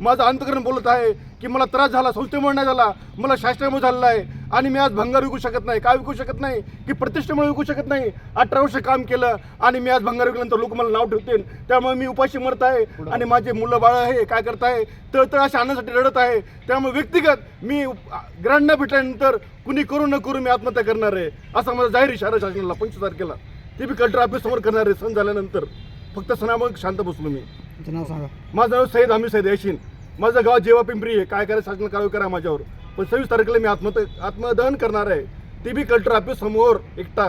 माझं अंतकरण बोलत आहे की मला त्रास झाला संस्थेमुळे नाही झाला मला शास्त्रामुळे झालेला आहे. आणि मी आज भंगार विकू शकत नाही. काय विकू शकत नाही? की प्रतिष्ठेमुळे विकू शकत नाही? अठरा वर्ष काम केलं आणि मी आज भंगार विकल्यानंतर लोक मला नाव ठेवतील. त्यामुळे मी उपाशी मरत आहे आणि माझे मुलं बाळ आहे काय करत आहे? तळतळ अशा आनंदासाठी रडत आहे. त्यामुळे व्यक्तिगत मी ग्रँड न भेटल्यानंतर कुणी करू न करू मी आत्महत्या करणार आहे. असा माझा जाहीर इशारा शासनाला पंचवीस तारखेला. ते मी कलेक्टर ऑफिस समोर करणार आहे. सण झाल्यानंतर. फक्त सणामुळे शांत बसलो मी. माझं नाव सईद हमी सईद यशीन माझं गाव जेव्हा पिंपरी आहे. काय करायचं शासन कारवाई करा माझ्यावर. पण सव्वीस तारखेला मी आत्महत्या आत्मदहन करणार आहे. ते बी कलेक्टर ऑफिस समोर एकटा.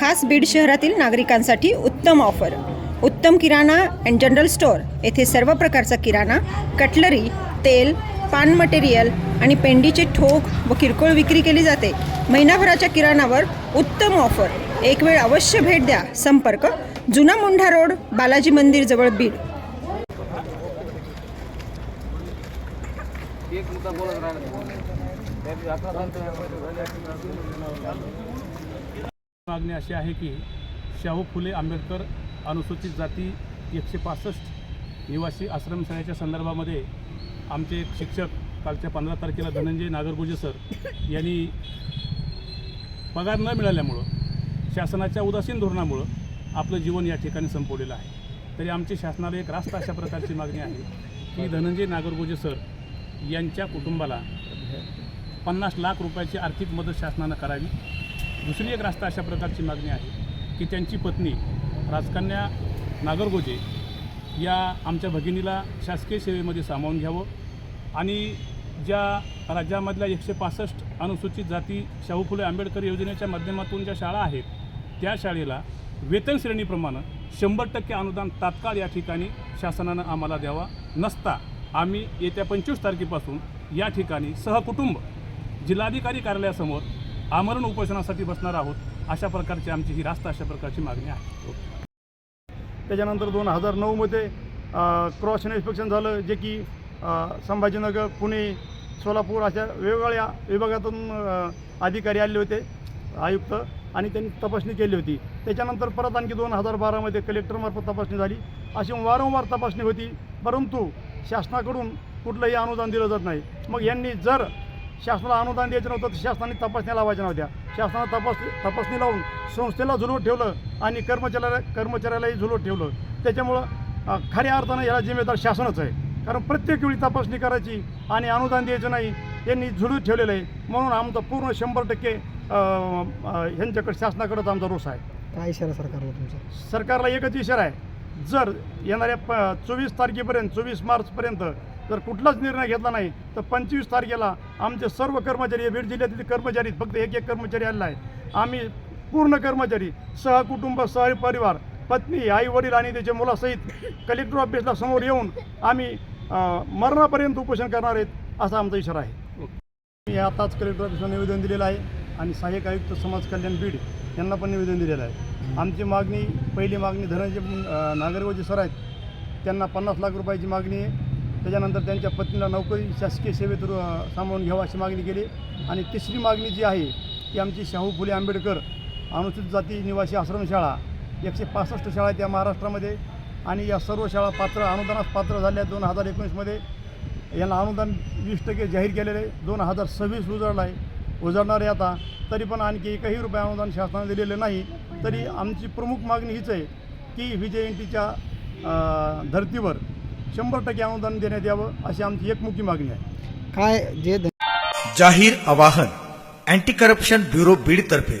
खास बीड शहरातील नागरिकांसाठी उत्तम ऑफर उत्तम किराणा अँड जनरल स्टोअर येथे सर्व प्रकारचा किराणा कटलरी तेल पान मटेरियल आणि पेंडीचे ठोक व किरकोळ विक्री केली जाते. महिनाभराच्या किराणावर उत्तम ऑफर एक वेळ अवश्य भेट द्या. संपर्क जुना मुंढा रोड बालाजी मंदिर जवळ बीड. एक मागणी अशी आहे की शाहू फुले आंबेडकर अनुसूचित जाती एकशे पासष्ट निवासी आश्रमशाळेच्या संदर्भामध्ये आमचे एक शिक्षक कालच्या पंधरा तारखेला धनंजय नागरगुजे सर यांनी पगार न मिळाल्यामुळं शासनाच्या उदासीन धोरणामुळं आपलं जीवन या ठिकाणी संपवलेलं आहे. तरी आमची शासनाला एक रास्त अशा प्रकारची मागणी आहे की धनंजय नागरगोजे सर यांच्या कुटुंबाला पन्नास लाख रुपयाची आर्थिक मदत शासनानं करावी. दुसरी एक रास्ता अशा प्रकारची मागणी आहे की त्यांची पत्नी राजकन्या नागरगोजे या आमच्या भगिनीला शासकीय सेवेमध्ये सामावून घ्यावं आणि ज्या राज्यामधल्या एकशे पासष्ट अनुसूचित जाती शाहू फुले आंबेडकर योजनेच्या माध्यमातून ज्या शाळा आहेत त्या शाळेला वेतन श्रेणीप्रमाणे शंभर टक्के अनुदान तात्काळ या ठिकाणी शासनानं आम्हाला द्यावा. नसता आम्ही येत्या पंचवीस तारखेपासून या ठिकाणी सहकुटुंब जिल्हाधिकारी कार्यालयासमोर आमरण उपोषणासाठी बसणार आहोत अशा प्रकारची आमची ही रास्ता अशा प्रकारची मागणी आहे. त्याच्यानंतर दोन हजार नऊमध्ये क्रॉस इन्स्पेक्शन झालं जे की संभाजीनगर पुणे सोलापूर अशा वेगवेगळ्या विभागातून अधिकारी आले होते आयुक्त आणि त्यांनी तपासणी केली होती. त्याच्यानंतर परत आणखी दोन हजार बारामध्ये कलेक्टरमार्फत तपासणी झाली. अशी वारंवार तपासणी होती परंतु शासनाकडून कुठलंही अनुदान दिलं जात नाही. मग यांनी जर शासनाला अनुदान द्यायचं नव्हतं तर शासनाने तपासण्या लावायच्या नव्हत्या. शासनानं तपास तपासणी लावून संस्थेला झुलवत ठेवलं आणि कर्मचाऱ्याला कर्मचाऱ्यालाही झुलवत ठेवलं. त्याच्यामुळं खऱ्या अर्थानं याला जिम्मेदार शासनच आहे. कारण प्रत्येक वेळी तपासणी करायची आणि अनुदान द्यायचं नाही यांनी झुलवत ठेवलेलं आहे. म्हणून आमचा पूर्ण शंभर टक्के ह्यांच्याकडे शासनाकडेच आमचा रोष आहे. काय इशारा सरकारला तुमचा? सरकारला एकच इशारा आहे. जर येणाऱ्या प चोवीस तारखेपर्यंत चोवीस मार्चपर्यंत जर कुठलाच निर्णय घेतला नाही तर पंचवीस तारखेला आमचे सर्व कर्मचारी बीड जिल्ह्यातील कर्मचारी फक्त एक एक कर्मचारी आलेला आहे. आम्ही पूर्ण कर्मचारी सहकुटुंब सहपरिवार पत्नी आई वडील आणि त्याच्या मुलासहित कलेक्टर ऑफिसला समोर येऊन आम्ही मरणापर्यंत उपोषण करणार आहेत असा आमचा इशारा आहे. मी आताच कलेक्टर ऑफिसला निवेदन दिलेलं आहे आणि सहाय्यक आयुक्त समाज कल्याण बीड यांना पण निवेदन दिलेलं आहे. आमची मागणी पहिली मागणी धनंजय अं, नागरगोजे सर आहेत त्यांना पन्नास लाख रुपयाची मागणी आहे. त्याच्यानंतर त्यांच्या पत्नीला नोकरी शासकीय सेवेत सामावून घ्यावा अशी मागणी केली. आणि तिसरी मागणी जी आहे ती आमची शाहू फुले आंबेडकर अनुसूचित जाती निवासी आश्रमशाळा एकशे पासष्ट शाळा आहेत या महाराष्ट्रामध्ये. आणि या सर्व शाळा पात्र अनुदानास पात्र झाल्या दोन हजार एकोणीसमध्ये यांना अनुदान वीस टक्के जाहीर केलेलं आहे. दोन हजार सव्वीस उजळला आहे. उजळणार आता. तरी पण आणखी एकही रुपये अनुदान शासनाने दिलेलं नाही. तरी आमची प्रमुख मागणी हीच आहे की विजयंतीच्या धर्तीवर शंभर टक्के अनुदान देण्यात यावं अशी आमची एकमुखी मागणी आहे. काय जे जाहीर आवाहन अँटी करप्शन ब्युरो बीड तर्फे